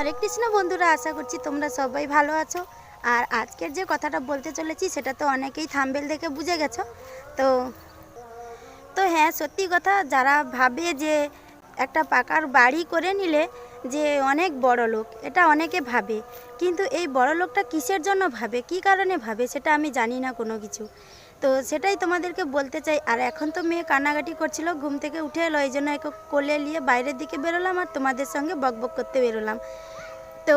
হরে কৃষ্ণ বন্ধুরা, আশা করছি তোমরা সবাই ভালো আছো। আর আজকের যে কথাটা বলতে চলেছি, সেটা তো অনেকেই থাম্বেল দেখে বুঝে গেছো। তো তো হ্যাঁ সত্যি কথা, যারা ভাবে যে একটা পাকার বাড়ি করে নিলে যে অনেক বড় লোক, এটা অনেকে ভাবে। কিন্তু এই বড় লোকটা কিসের জন্য ভাবে, কি কারণে ভাবে, সেটা আমি জানি না কোনো কিছু। তো সেটাই তোমাদেরকে বলতে চাই। আর এখন তো মেয়ে কান্নাকাটি করছিল, ঘুম থেকে উঠে এলো, এই জন্য কোলে নিয়ে বাইরের দিকে বেরোলাম আর তোমাদের সঙ্গে বকবক করতে বেরোলাম। তো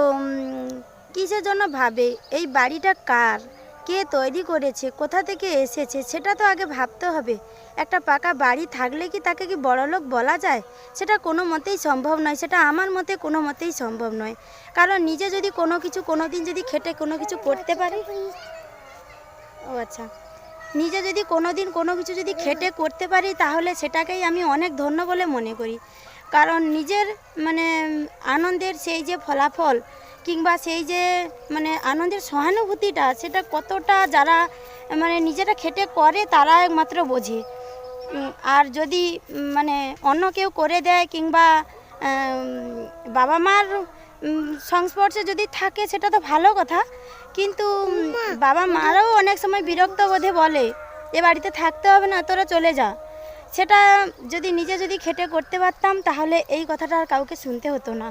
কিসের জন্য ভাবে? এই বাড়িটা কার? কে তৈরি করেছে? কোথা থেকে এসেছে? সেটা তো আগে ভাবতে হবে। একটা পাকা বাড়ি থাকলে কি তাকে কি বড়লোক বলা যায়? সেটা কোনো মতেই সম্ভব নয়, সেটা আমার মতে কোনো মতেই সম্ভব নয়। কারণ নিজে যদি কোনো কিছু কোনো দিন যদি খেটে কোনো কিছু করতে পারি? ও আচ্ছা। নিজে যদি কোনো দিন কোনো কিছু যদি খেটে করতে পারি, তাহলে সেটাকেই আমি অনেক ধন্য বলে মনে করি। কারণ নিজের মানে আনন্দের সেই যে ফলাফল কিংবা সেই যে মানে আনন্দের সহানুভূতিটা, সেটা কতটা যারা মানে নিজেরা খেটে করে, তারা একমাত্র বোঝে। আর যদি মানে অন্য কেউ করে দেয় কিংবা বাবা মার সংস্পর্শে যদি থাকে, সেটা তো ভালো কথা। কিন্তু বাবা মারাও অনেক সময় বিরক্ত বোধে বলে এ বাড়িতে থাকতে হবে না তোরা চলে যা। সেটা যদি নিজে যদি খেটে করতে পারতাম তাহলে এই কথাটা আর কাউকে শুনতে হতো না।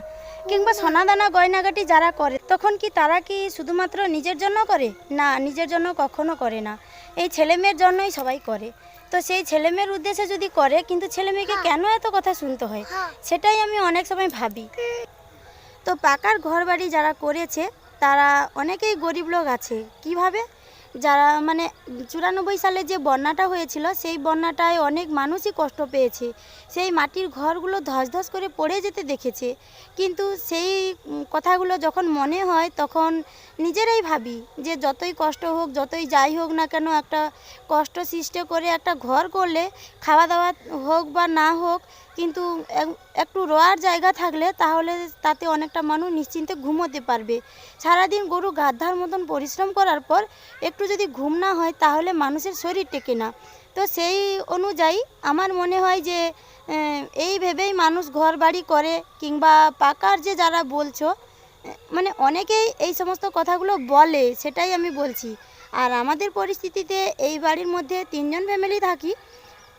কিংবা সোনাদানা গয়নাগাটি যারা করে তখন কি তারা কি শুধুমাত্র নিজের জন্য করে? না নিজের জন্য কখনো করে না। এই ছেলেমেয়ের জন্যই সবাই করে। তো সেই ছেলেমেয়ের উদ্দেশ্যে যদি করে কিন্তু ছেলেমেয়েকে কেন এত কথা শুনতে হয়? সেটাই আমি অনেক সময় ভাবি। তো পাকার ঘর বাড়ি যারা করেছে তারা অনেকেই গরিব লোক আছে। কীভাবে? যারা মানে চুরানব্বই সালে যে বন্যাটা হয়েছিল, সেই বন্যাটায় অনেক মানুষই কষ্ট পেয়েছে। সেই মাটির ঘরগুলো ধস ধস করে পড়ে যেতে দেখেছে। কিন্তু সেই কথাগুলো যখন মনে হয়, তখন নিজেরাই ভাবি যে যতই কষ্ট হোক, যতই যাই হোক না কেন, একটা কষ্ট সৃষ্টি করে একটা ঘর করলে খাওয়া দাওয়া হোক বা না হোক কিন্তু একটু রোয়ার জায়গা থাকলে তাহলে তাতে অনেকটা মানুষ নিশ্চিন্তে ঘুমোতে পারবে। সারাদিন গরু গাধার মতন পরিশ্রম করার পর একটু যদি ঘুম না হয় তাহলে মানুষের শরীর টেকে না। তো সেই অনুযায়ী আমার মনে হয় যে এই ভেবেই মানুষ ঘর বাড়ি করে কিংবা পাকার যে যারা বলছো মানে অনেকেই এই সমস্ত কথাগুলো বলে, সেটাই আমি বলছি। আর আমাদের পরিস্থিতিতে এই বাড়ির মধ্যে তিনজন ফ্যামিলি থাকি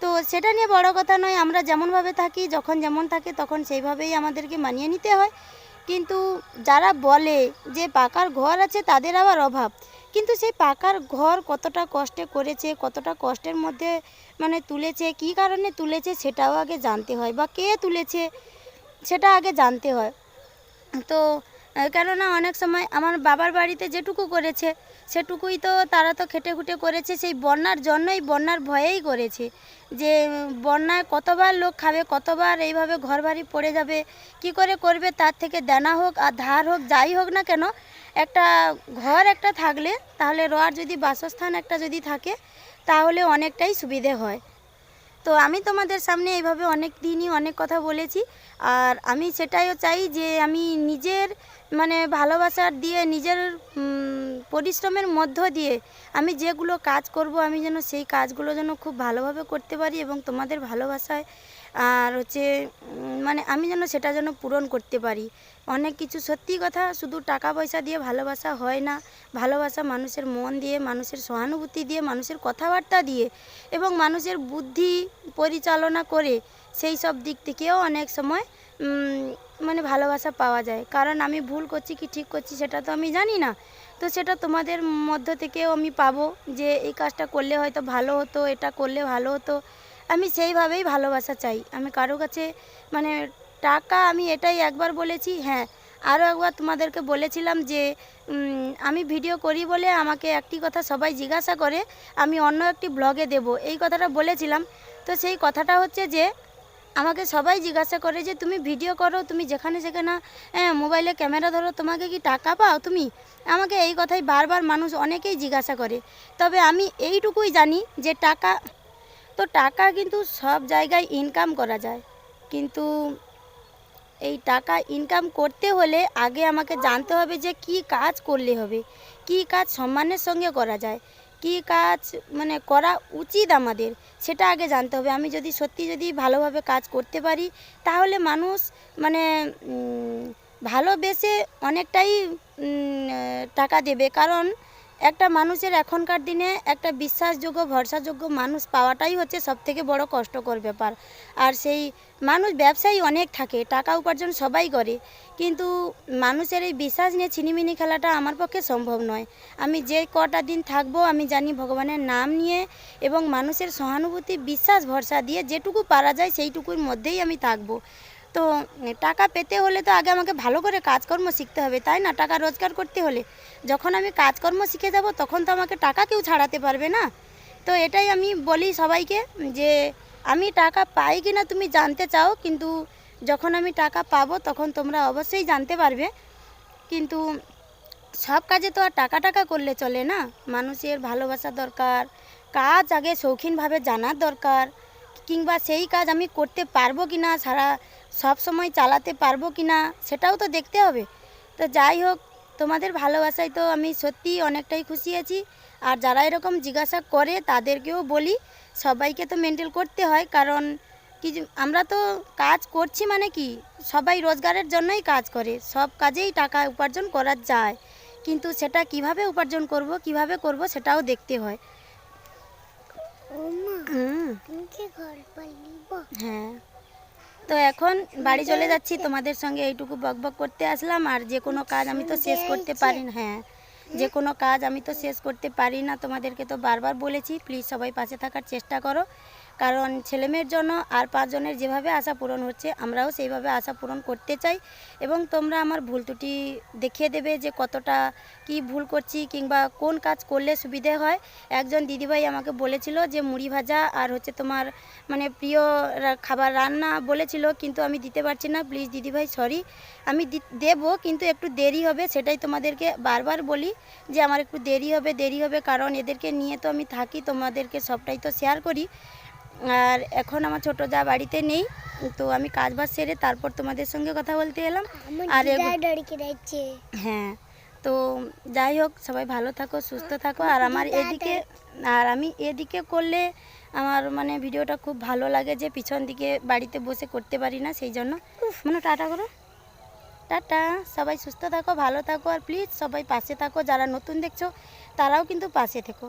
তো সেটা নিয়ে বড় কথা নয়, আমরা যেমনভাবে থাকি, যখন যেমন থাকে, তখন সেইভাবেই আমাদেরকে মানিয়ে নিতে হয়। কিন্তু যারা বলে যে পাকার ঘর আছে, তাদের আবার অভাব। কিন্তু সেই পাকার ঘর কতটা কষ্টে করেছে, কতটা কষ্টের মধ্যে মানে তুলেছে, কী কারণে তুলেছে, সেটাও আগে জানতে হয় বা কে তুলেছে, সেটা আগে জানতে হয়। তো কেননা অনেক সময় আমার বাবার বাড়িতে যেটুকু করেছে সেটুকুই তো তারা তো খেটে খুটে করেছে, সেই বন্যার জন্যই, বন্যার ভয়েই করেছে। যে বন্যায় কতবার লোক খাবে, কতবার এইভাবে ঘর বাড়ি পড়ে যাবে, কি করে করবে, তার থেকে দেনা হোক আর ধার হোক, যাই হোক না কেন, একটা ঘর একটা থাকলে, তাহলে রোয়ার যদি বাসস্থান একটা যদি থাকে, তাহলে অনেকটাই সুবিধে হয়। তো আমি তোমাদের সামনে এইভাবে অনেক দিনই অনেক কথা বলেছি, আর আমি সেটাইও চাই যে আমি নিজের মানে ভালোবাসার দিয়ে নিজের পরিশ্রমের মধ্য দিয়ে আমি যেগুলো কাজ করব, আমি যেন সেই কাজগুলো যেন খুব ভালোভাবে করতে পারি এবং তোমাদের ভালোবাসায় আর হচ্ছে মানে আমি যেন সেটা যেন পূরণ করতে পারি। অনেক কিছু সত্যি কথা, শুধু টাকা পয়সা দিয়ে ভালোবাসা হয় না। ভালোবাসা মানুষের মন দিয়ে, মানুষের সহানুভূতি দিয়ে, মানুষের কথাবার্তা দিয়ে এবং মানুষের বুদ্ধি পরিচালনা করে সেই সব দিক থেকেও অনেক সময় মানে ভালোবাসা পাওয়া যায়। কারণ আমি ভুল করছি কি ঠিক করছি সেটা তো আমি জানি না। তো সেটা তোমাদের মধ্য থেকেও আমি পাবো যে এই কাজটা করলে হয়তো ভালো হতো, এটা করলে ভালো হতো। আমি সেইভাবেই ভালোবাসা চাই। আমি কারও কাছে মানে টাকা আমি এটাই একবার বলেছি হ্যাঁ আরও একবার তোমাদেরকে বলেছিলাম যে আমি ভিডিও করি বলে আমাকে একটি কথা সবাই জিজ্ঞাসা করে, আমি অন্য একটি ব্লগে দেব। এই কথাটা বলেছিলাম। তো সেই কথাটা হচ্ছে যে আমাকে সবাই জিজ্ঞাসা করে যে, তুমি ভিডিও করো, তুমি যেখানে সেখানে মোবাইলে ক্যামেরা ধরো, তোমাকে কি টাকা পাও তুমি? আমাকে এই কথাই বারবার মানুষ অনেকেই জিজ্ঞাসা করে। তবে আমি এইটুকুই জানি যে, টাকা, তো টাকা কিন্তু সব জায়গায় ইনকাম করা যায়। কিন্তু এই টাকা ইনকাম করতে হলে আগে আমাকে জানতে হবে যে, কি কাজ করলে হবে? কি কাজ সম্মানের সঙ্গে করা যায়? কি কাজ মানে করা উচিত আমাদের, সেটা আগে জানতে হবে। আমি যদি সত্যি যদি ভালোভাবে কাজ করতে পারি, তাহলে মানুষ মানে ভালোবেসে অনেকটাই টাকা দেবে। কারণ একটা মানুষের এখনকার দিনে একটা বিশ্বাসযোগ্য, ভরসাযোগ্য মানুষ পাওয়াটাই হচ্ছে সবথেকে বড় কষ্টকর ব্যাপার। আর সেই মানুষ ব্যবসায়ী অনেক থাকে, টাকা উপার্জন সবাই করে। কিন্তু মানুষের এই বিশ্বাস নিয়ে ছিনিমিনি খেলাটা আমার পক্ষে সম্ভব নয়। আমি যে কটা দিন থাকব আমি জানি ভগবানের নাম নিয়ে এবং মানুষের সহানুভূতি, বিশ্বাস, ভরসা দিয়ে যেটুকু পারা যায় সেইটুকুর মধ্যেই আমি থাকব। তো টাকা পেতে হলে তো আগে আমাকে ভালো করে কাজকর্ম শিখতে হবে, তাই না? টাকা রোজগার করতে হলে। যখন আমি কাজকর্ম শিখে যাব, তখন তো আমাকে টাকা কেউ ছাড়াতে পারবে না। তো এটাই আমি বলি সবাইকে যে, আমি টাকা পাই কি না তুমি জানতে চাও, কিন্তু যখন আমি টাকা পাবো তখন তোমরা অবশ্যই জানতে পারবে। কিন্তু সব কাজে তো আর টাকা টাকা করলে চলে না? মানুষের ভালোবাসা দরকার, কাজ আগে শৌখিনভাবে জানার দরকার, কিংবা সেই কাজ আমি করতে পারব কি না সারা সব সময় চালাতে পারব কি না সেটাও তো দেখতে হবে। তো যাই হোক তোমাদের ভালোবাসায় তো আমি সত্যি অনেকটাই খুশি আছি। আর যারা এরকম জিজ্ঞাসা করে তাদেরকেও বলি সবাইকে তো মেনটেন করতে হয়। কারণ কি আমরা তো কাজ করছি মানে কি সবাই রোজগারের জন্যই কাজ করে। সব কাজেই টাকা উপার্জন করা যায়। কিন্তু সেটা কীভাবে উপার্জন করব কীভাবে করব সেটাও দেখতে হয়। হ্যাঁ। তো এখন বাড়ি চলে যাচ্ছি, তোমাদের সঙ্গে এইটুকু বক বক করতে আসলাম, আর যে কোনো কাজ আমি তো শেষ করতে পারি না হ্যাঁ যে কোনো কাজ আমি তো শেষ করতে পারি না, তোমাদেরকে তো বারবার বলেছি প্লিজ সবাই পাশে থাকার চেষ্টা করো। কারণ ছেলেমেয়ের জন্য আর পাঁচজনের যেভাবে আশা পূরণ হচ্ছে, আমরাও সেইভাবে আশা পূরণ করতে চাই। এবং তোমরা আমার ভুল ত্রুটি দেখিয়ে দেবে যে কতটা কি ভুল করছি কিংবা কোন কাজ করলে সুবিধে হয়। একজন দিদিভাই আমাকে বলেছিল যে মুড়ি ভাজা আর হচ্ছে তোমার মানে প্রিয় খাবার রান্না বলেছিল, কিন্তু আমি দিতে পারছি না। প্লিজ দিদিভাই, সরি। আমি দেবো, কিন্তু একটু দেরি হবে, সেটাই তোমাদেরকে বারবার বলি যে আমার একটু দেরি হবে দেরি হবে, কারণ এদেরকে নিয়ে তো আমি থাকি, তোমাদেরকে সবটাই তো শেয়ার করি। আর এখন আমার ছোটো যা বাড়িতে নেই তো আমি কাজ বাজ সেরে তারপর তোমাদের সঙ্গে কথা বলতে এলাম। আর হ্যাঁ তো যাই হোক সবাই ভালো থাকো সুস্থ থাকো। আর আমার এদিকে আর আমি এদিকে করলে আমার মানে ভিডিওটা খুব ভালো লাগে যে পিছন দিকে বাড়িতে বসে করতে পারি না সেই জন্য। মানে টাটা করো। টাটা। সবাই সুস্থ থাকো ভালো থাকো। আর প্লিজ সবাই পাশে থাকো। যারা নতুন দেখছ তারাও কিন্তু পাশে থেকো।